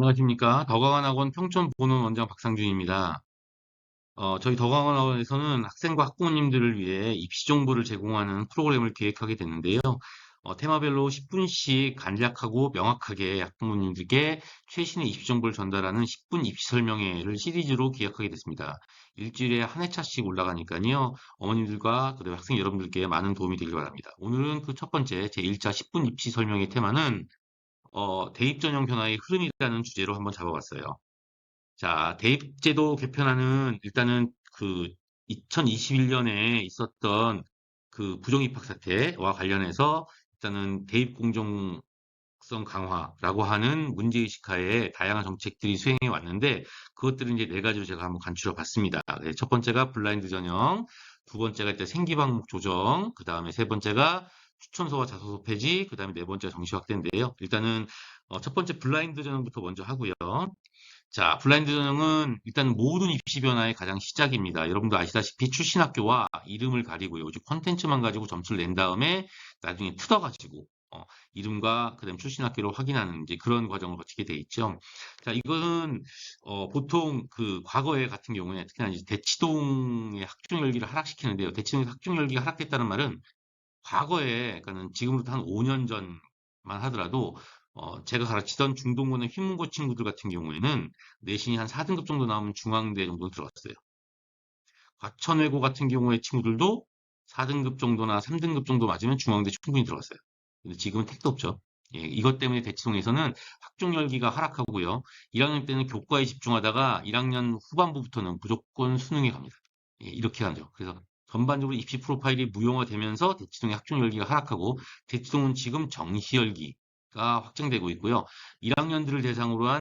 안녕하십니까. 더강원학원 평촌본원 원장 박상준입니다. 어, 저희 더강원학원에서는 학생과 학부모님들을 위해 입시 정보를 제공하는 프로그램을 기획하게 됐는데요. 어, 테마별로 10분씩 간략하고 명확하게 학부모님들께 최신의 입시 정보를 전달하는 10분 입시 설명회를 시리즈로 기획하게 됐습니다. 일주일에 한 회차씩 올라가니까요. 어머님들과 그다음에 학생 여러분들께 많은 도움이 되길 바랍니다. 오늘은 그 첫 번째 제1차 10분 입시 설명회 테마는 어, 대입 전형 변화의 흐름이라는 주제로 한번 잡아봤어요. 자, 대입제도 개편안은 일단은 그 2021년에 있었던 그 부정입학 사태와 관련해서 일단은 대입 공정 성 강화라고 하는 문제의식 하에 다양한 정책들이 수행해 왔는데 그것들은 이제 네 가지로 제가 한번 간추려 봤습니다. 네, 첫 번째가 블라인드 전형, 두 번째가 일단 생기 방목 조정, 그 다음에 세 번째가 추천서와 자소서 폐지, 그 다음에 네 번째 정시 확대인데요. 일단은 어, 첫 번째 블라인드 전형부터 먼저 하고요. 자, 블라인드 전형은 일단 모든 입시 변화의 가장 시작입니다. 여러분도 아시다시피 출신 학교와 이름을 가리고요. 오직 컨텐츠만 가지고 점수를 낸 다음에 나중에 뜯어가지고 어, 이름과 그다음 출신 학교를 확인하는 이제 그런 과정을 거치게 돼 있죠. 자, 이거는 어, 보통 그 과거에 같은 경우에 특히나 이제 대치동의 학종 열기를 하락시키는데요. 대치동의 학종 열기가 하락됐다는 말은 과거에, 그러니까는 지금부터 한 5년 전만 하더라도 어, 제가 가르치던 중동고나 휘문고 친구들 같은 경우에는 내신이 한 4등급 정도 나오면 중앙대 정도 들어갔어요. 과천외고 같은 경우의 친구들도 4등급 정도나 3등급 정도 맞으면 중앙대 충분히 들어갔어요. 근데 지금은 택도 없죠. 예, 이것 때문에 대치동에서는 학종 열기가 하락하고요. 1학년 때는 교과에 집중하다가 1학년 후반부부터는 무조건 수능에 갑니다. 예, 이렇게 하죠. 그래서 전반적으로 입시 프로파일이 무용화되면서 대치동의 학종 열기가 하락하고 대치동은 지금 정시 열기가 확정되고 있고요. 1학년들을 대상으로 한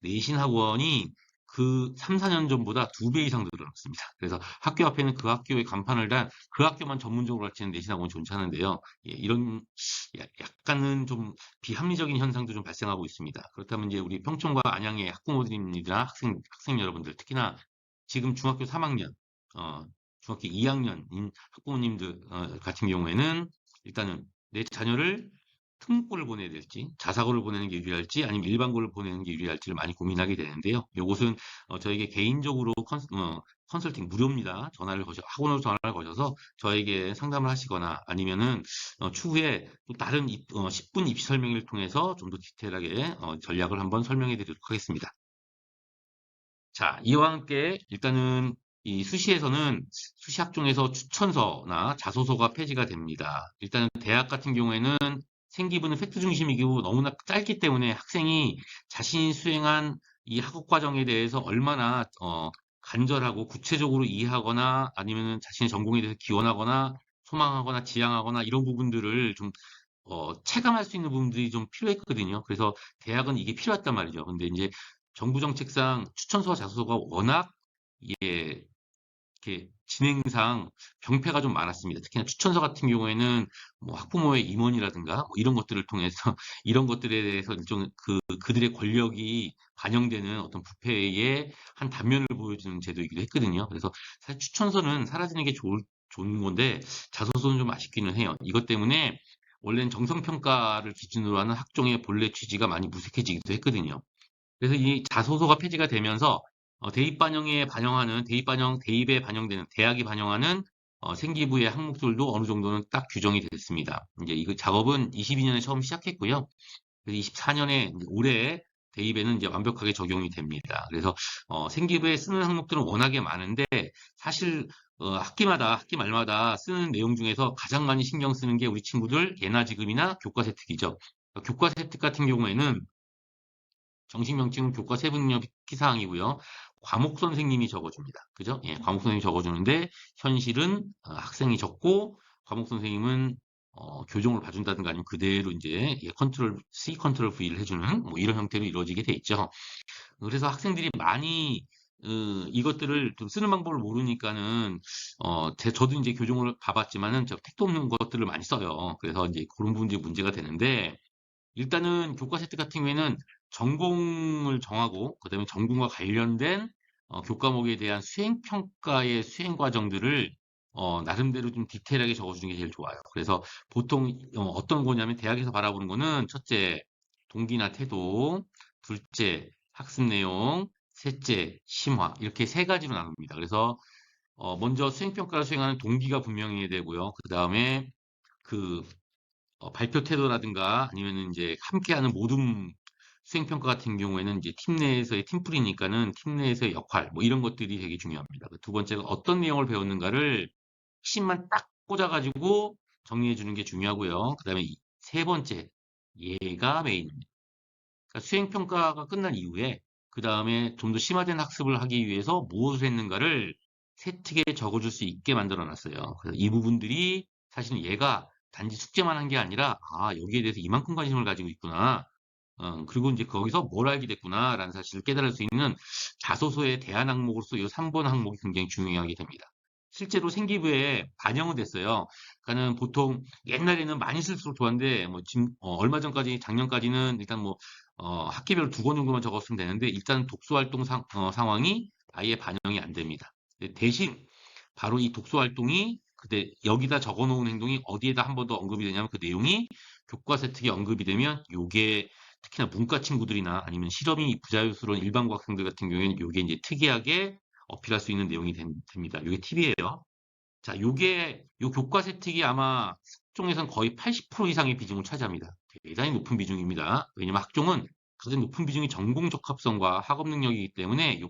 내신 학원이 그 3, 4년 전보다 두배 이상 늘어났습니다. 그래서 학교 앞에는 그 학교의 간판을 단 그 학교만 전문적으로 가르치는 내신 학원이 존재하는데요. 예, 이런 야- 약간은 좀 비합리적인 현상도 좀 발생하고 있습니다. 그렇다면 이제 우리 평촌과 안양의 학부모님이나 학생 학생 여러분들 특히나 지금 중학교 3학년, 어, 중학교 2학년인 학부모님들 어, 같은 경우에는 일단은 내 자녀를 특목고를 보내야 될지 자사고를 보내는 게 유리할지 아니면 일반고를 보내는 게 유리할지를 많이 고민하게 되는데요. 이것은 어, 저에게 개인적으로 컨, 어, 컨설 팅 무료입니다. 전화를 거셔 학원으로 전화를 거셔서 저에게 상담을 하시거나 아니면은 어, 추후에 또 다른 입- 어, 10분 입시 설명을 통해서 좀 더 디테일하게 어, 전략을 한번 설명해 드리도록 하겠습니다. 자, 이와 함께 일단은 이 수시에서는 수시 학 종에서 추천서나 자소서가 폐지가 됩니다. 일단은 대학 같은 경우에는 생기부는 팩트 중심이고 너무나 짧기 때문에 학생이 자신이 수행한 이 학업 과정에 대해서 얼마나 어, 간절하고 구체적으로 이해하거나 아니면 자신의 전공에 대해서 기원하거나 소망하거나 지향하거나 이런 부분들을 좀 어, 체감할 수 있는 부분들이 좀 필요했거든요. 그래서 대학은 이게 필요했단 말이죠. 근데 이제 정부 정책상 추천서와 자소서가 워낙 예, 이렇게 진행상 병폐가 좀 많았습니다. 특히나 추천서 같은 경우에는 뭐 학부모의 임원이라든가 뭐 이런 것들을 통해서 이런 것들에 대해서 일종 그 그들의 권력이 반영되는 어떤 부패의 한 단면을 보여주는 제도이기도 했거든요. 그래서 사실 추천서는 사라지는 게 좋을, 좋은 건데 자소서는 좀 아쉽기는 해요. 이것 때문에 원래는 정성평가를 기준으로 하는 학종의 본래 취지가 많이 무색해지기도 했거든요. 그래서 이 자소서가 폐지가 되면서 어, 대입 반영에 반영하는 대입 반영 대입에 반영되는 대학이 반영하는 어, 생기부의 항목들도 어느 정도는 딱 규정이 됐습니다. 이제 이거 작업은 22년에 처음 시작했고요. 그래서 24년에 올해 대입에는 이제 완벽하게 적용이 됩니다. 그래서 어, 생기부에 쓰는 항목들은 워낙에 많은데 사실 어, 학기마다 학기 말마다 쓰는 내용 중에서 가장 많이 신경 쓰는 게 우리 친구들 예나 지금이나 교과세 특이죠. 교과세 특 같은 경우에는 정식 명칭은 교과 세분력 기사항이고요. 과목 선생님이 적어줍니다. 그죠? 예, 과목 선생님이 적어주는데 현실은 어, 학생이 적고 과목 선생님은 어, 교정을 봐준다든가 아니면 그대로 이제 예, 컨트롤 C 컨트롤 V를 해주는 뭐 이런 형태로 이루어지게 돼 있죠. 그래서 학생들이 많이 어, 이것들을 좀 쓰는 방법을 모르니까는 어, 제, 저도 이제 교정을 봐봤지만은 저 택도 없는 것들을 많이 써요. 그래서 이제 그런 부분이 문제가 되는데 일단은 교과 세트 같은 경우에는 전공을 정하고 그다음에 전공과 관련된 어, 교과목에 대한 수행 평가의 수행 과정들을 어, 나름대로 좀 디테일하게 적어주는 게 제일 좋아요. 그래서 보통 어, 떤 거냐면 대학에서 바라보는 거는 첫째 동기나 태도, 둘째 학습 내용, 셋째, 심화 이렇게 세 가지로 나눕니다. 그래서 어, 먼저 수행 평가를 수행하는 동기가 분명해야 되고요. 그 다음에 그 어, 발표 태도라든가 아니면 이제 함께하는 모든 수행평가 같은 경우에는 이제 팀 내에서의 팀플이니까는 팀 내에서의 역할 뭐 이런 것들이 되게 중요합니다. 그두 번째가 어떤 내용을 배웠는가를 핵심만 딱 꽂아가지고 정리해 주는 게 중요하고요. 그 다음에 세 번째, 얘가 메인입니다. 그러니까 수행평가가 끝난 이후에 그 다음에 좀 더 심화된 학습을 하기 위해서 무엇을 했는가를 세특에 적어줄 수 있게 만들어 놨어요. 그래서 이 부분들이 사실은 얘가 단지 숙제만 한 게 아니라 아 여기에 대해서 이만큼 관심을 가지고 있구나. 어, 그리고 이제 거기서 뭘 알게 됐구나라는 사실을 깨달을 수 있는 자소서의 대안 항목으로서 이 3번 항목이 굉장히 중요하게 됩니다. 실제로 생기부에 반영은 됐어요. 그러니까는 보통 옛날에는 많이 쓸수록 좋았는데 뭐 지금 어, 얼마 전까지 작년까지는 일단 뭐 어, 학기별 두 권 정도만 적었으면 되는데 일단 독서 활동 상, 어, 상황이 아예 반영이 안 됩니다. 대신 바로 이 독서 활동이 그때 여기다 적어 놓은 행동이 어디에다 한 번 더 언급이 되냐면 그 내용이 교과서 특에 언급이 되면 요게 특히나 문과 친구들이나 아니면 실험이 부자유스러운 일반고 학생들 같은 경우에는 요게 이제 특이하게 어필할 수 있는 내용이 됩니다. 요게 팁이에요. 자, 요게 요 교과 세특이 아마 학종에선 거의 80% 이상의 비중을 차지합니다. 대단히 높은 비중입니다. 왜냐면 학종은 가장 높은 비중이 전공 적합성과 학업 능력이기 때문에 요,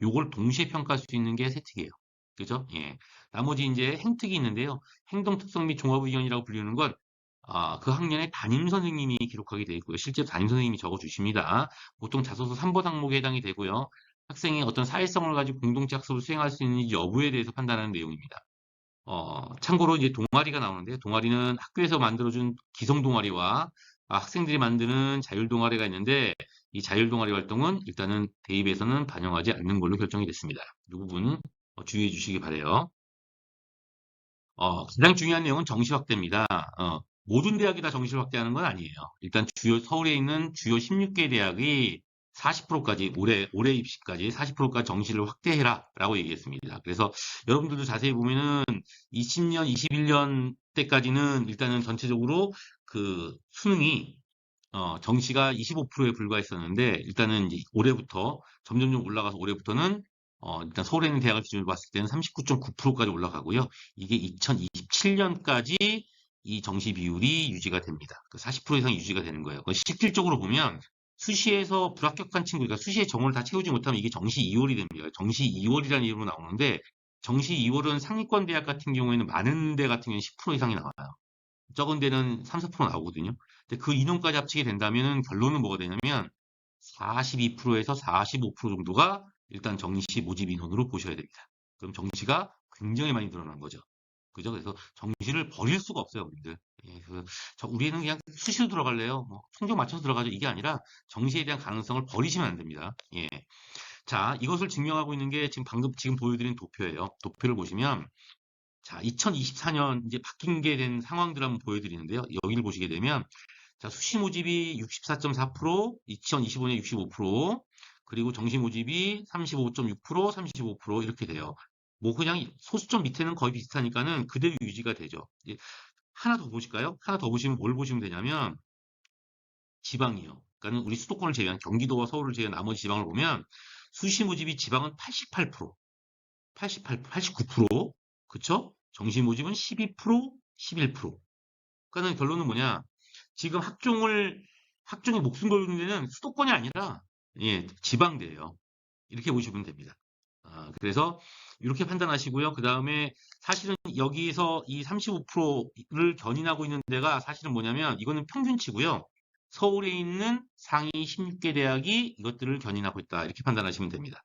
요걸 동시에 평가할 수 있는 게 세특이에요. 그죠? 예. 나머지 이제 행특이 있는데요. 행동 특성 및 종합 의견이라고 불리는 건 아, 그 학년에 담임 선생님이 기록하게 되어 있고요. 실제 담임 선생님이 적어 주십니다. 보통 자소서 3번 항목에 해당이 되고요. 학생이 어떤 사회성을 가지고 공동체 학습을 수행할 수 있는지 여부에 대해서 판단하는 내용입니다. 어, 참고로 이제 동아리가 나오는데 동아리는 학교에서 만들어준 기성 동아리와 아, 학생들이 만드는 자율 동아리가 있는데 이 자율 동아리 활동은 일단은 대입에서는 반영하지 않는 걸로 결정이 됐습니다. 이 부분 어, 주의해 주시기 바래요. 어, 가장 중요한 내용은 정시 확대입니다. 어, 모든 대학이 다 정시를 확대하는 건 아니에요. 일단 주요 서울에 있는 주요 16개 대학이 40%까지 올해 올해 입시까지 40%까지 정시를 확대해라 라고 얘기했습니다. 그래서 여러분들도 자세히 보면은 20년, 21년 때까지는 일단은 전체적으로 그 수능이 어, 정시가 25%에 불과했었는데 일단은 이제 올해부터 점점점 올라가서 올해부터는 어, 일단 서울에 있는 대학을 기준으로 봤을 때는 39.9%까지 올라가고요. 이게 2027년까지 이 정시 비율이 유지가 됩니다. 40%그 이상 유지가 되는 거예요. 실질적으로 보면 수시에서 불합격한 친구, 그러니까 수시에 정원을 다 채우지 못하면 이게 정시 2월이 됩니다. 정시 2월이라는 이름으로 나오는데 정시 2월은 상위권 대학 같은 경우에는 많은 대 같은 경우는 10% 이상이 나와요. 적은 데는 3, 4% 나오거든요. 근데 그 인원까지 합치게 된다면 결론은 뭐가 되냐면 42%에서 45% 정도가 일단 정시 모집 인원으로 보셔야 됩니다. 그럼 정시가 굉장히 많이 늘어난 거죠. 그죠? 그래서 정시를 버릴 수가 없어요, 우리들. 예, 그, 저, 우리는 그냥 수시로 들어갈래요. 뭐, 성적 맞춰서 들어가죠. 이게 아니라 정시에 대한 가능성을 버리시면 안 됩니다. 예. 자, 이것을 증명하고 있는 게 지금 방금 지금 보여드린 도표예요. 도표를 보시면, 자, 2024년 이제 바뀐 게 된 상황들 한번 보여드리는데요. 여기를 보시게 되면, 자, 수시 모집이 64.4%, 2025년 65%, 그리고 정시 모집이 35.6%, 35% 이렇게 돼요. 뭐 그냥 소수점 밑에는 거의 비슷하니까는 그대로 유지가 되죠. 하나 더 보실까요? 하나 더 보시면 뭘 보시면 되냐면 지방이요. 그러니까 우리 수도권을 제외한 경기도와 서울을 제외한 나머지 지방을 보면 수시 모집이 지방은 88%, 88, 89%, 그쵸? 정시 모집은 12%, 11%. 그러니까는 결론은 뭐냐? 지금 학종을 학종에 목숨 걸는 데는 수도권이 아니라 예, 지방대예요. 이렇게 보시면 됩니다. 아, 그래서 이렇게 판단하시고요. 그 다음에 사실은 여기서 이 35%를 견인하고 있는 데가 사실은 뭐냐면 이거는 평균치고요. 서울에 있는 상위 16개 대학이 이것들을 견인하고 있다. 이렇게 판단하시면 됩니다.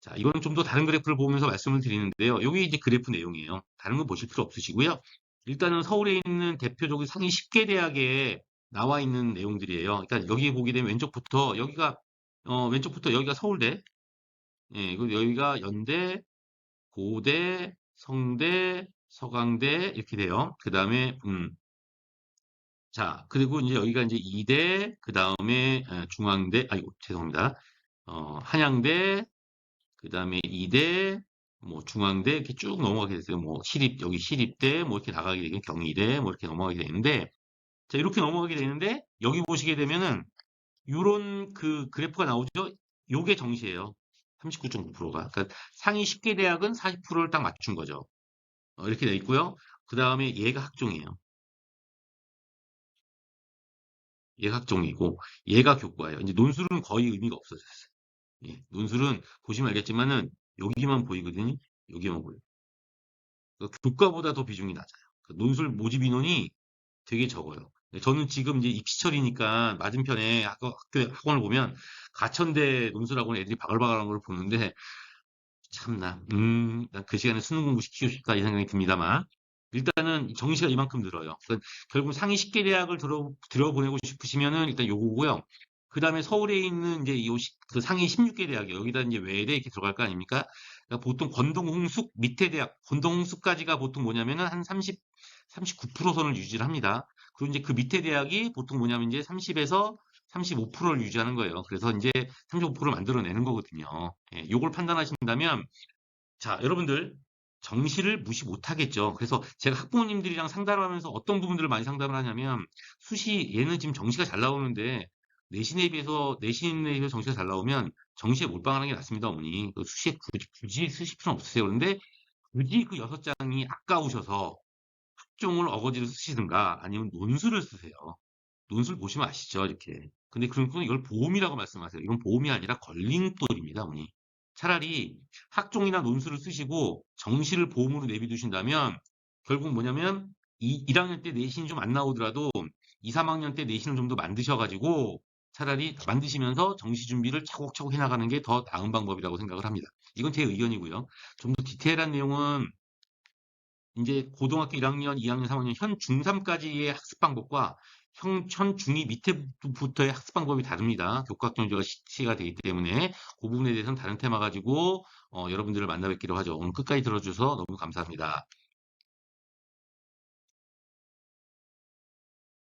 자, 이거는 좀 더 다른 그래프를 보면서 말씀을 드리는데요. 여기 이제 그래프 내용이에요. 다른 거 보실 필요 없으시고요. 일단은 서울에 있는 대표적인 상위 10개 대학에 나와 있는 내용들이에요. 그러니까 여기 보게 되면 왼쪽부터 여기가 어, 왼쪽부터 여기가 서울대, 예, 그리고 여기가 연대, 고대, 성대, 서강대 이렇게 돼요. 그 다음에 음, 자 그리고 이제 여기가 이제 이대, 그 다음에 중앙대, 아이고 죄송합니다. 어, 한양대, 그 다음에 이대, 뭐 중앙대 이렇게 쭉 넘어가게 됐어요. 뭐 시립 여기 시립대 뭐 이렇게 나가게 되면 경희대 뭐 이렇게 넘어가게 되는데 자 이렇게 넘어가게 되는데 여기 보시게 되면은 이런 그 그래프가 나오죠. 요게 정시예요. 39.9%가. 그러니까 상위 10개 대학은 40%를 딱 맞춘 거죠. 어, 이렇게 돼 있고요. 그 다음에 얘가 학종이에요. 얘가 학종이고 얘가 교과예요. 이제 논술은 거의 의미가 없어졌어요. 예, 논술은 보시면 알겠지만은 여기만 보이거든요. 여기만 보여요. 그러니까 교과보다 더 비중이 낮아요. 그 논술 모집 인원이 되게 적어요. 네, 저는 지금 이제 입시철이니까 맞은편에 학교, 학교 학원을 보면 가천대 논술학원 애들이 바글바글한 걸 보는데 참나, 음, 난그 시간에 수능 공부 시키고 싶다 이 생각이 듭니다만 일단은 정시가 이만큼 늘어요. 그러니까 결국 상위 10개 대학을 들어 들어보내고 싶으시면은 일단 요거고요. 그 다음에 서울에 있는 이제 요 시- 그 상위 16개 대학이요. 여기다 이제 외대 이렇게 들어갈 거 아닙니까? 그러니까 보통 건동 홍숙 밑에 대학, 건동 홍숙까지가 보통 뭐냐면은 한 30, 39% 선을 유지를 합니다. 그리고 이제 그 밑에 대학이 보통 뭐냐면 이제 30에서 35%를 유지하는 거예요. 그래서 이제 35%를 만들어내는 거거든요. 예, 요걸 판단하신다면, 자, 여러분들, 정시를 무시 못하겠죠. 그래서 제가 학부모님들이랑 상담을 하면서 어떤 부분들을 많이 상담을 하냐면, 수시, 얘는 지금 정시가 잘 나오는데, 내신에 비해서, 내신에 비해서 정시가 잘 나오면, 정시에 몰빵하는 게 낫습니다, 어머니. 그 수시에 굳이, 굳이 쓰실 필요는 없으세요. 그런데, 굳이 그 여섯 장이 아까우셔서, 학종을 어거지로 쓰시든가, 아니면 논술을 쓰세요. 논술 보시면 아시죠? 이렇게. 근데 그러면 이걸 보험이라고 말씀하세요. 이건 보험이 아니라 걸림돌입니다, 어머니. 차라리 학종이나 논술을 쓰시고 정시를 보험으로 내비두신다면 결국 뭐냐면 이 1학년 때 내신이 좀 안 나오더라도 2, 3학년 때 내신을 좀 더 만드셔가지고 차라리 만드시면서 정시 준비를 차곡차곡 해나가는 게 더 나은 방법이라고 생각을 합니다. 이건 제 의견이고요. 좀 더 디테일한 내용은 이제 고등학교 1학년, 2학년, 3학년 현 중3까지의 학습 방법과 현, 현 중2 밑에부터의 학습 방법이 다릅니다. 교과 경제가 시가 되기 때문에 그 부분에 대해서는 다른 테마 가지고 어, 여러분들을 만나 뵙기로 하죠. 오늘 끝까지 들어주셔서 너무 감사합니다.